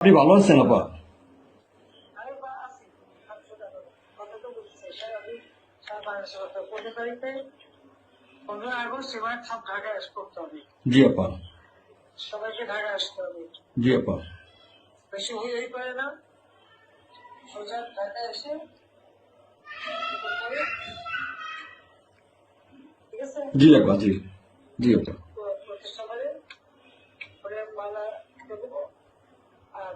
আপনি ভালো আছেন, আপা? জি আপা। জি, আপা। সোজা এসে জি, আপা, জি। জি, আপা। প্রতিষ্ঠা করে মালা দেবো আর তোমার ইয়ে করবা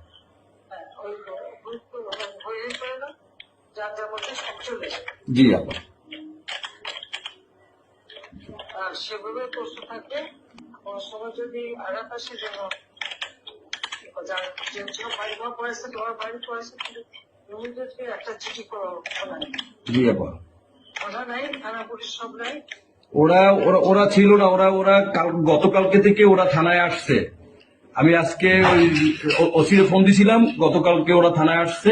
যার যার মধ্যে জি আপা। আর সেভাবে প্রস্তুত থাকবে কোনো সময় যদি আঘাত আসে যেন যার যে সব বাড়ি ঘর পড়েছে তোমার বাড়ি পড়েছে ইমিডিয়েটলি একটা চিঠি করো থানায় জি আপা। থানা নাই থানা পুলিশ সব নাই। ওরা ওরা ওরা ছিল না ওরা ওরা কাল গতকালকে থেকে ওরা থানায় আসছে। আমি আজকে ওই ওসিরে ফোন দিছিলাম গতকালকে ওরা থানায় আসছে।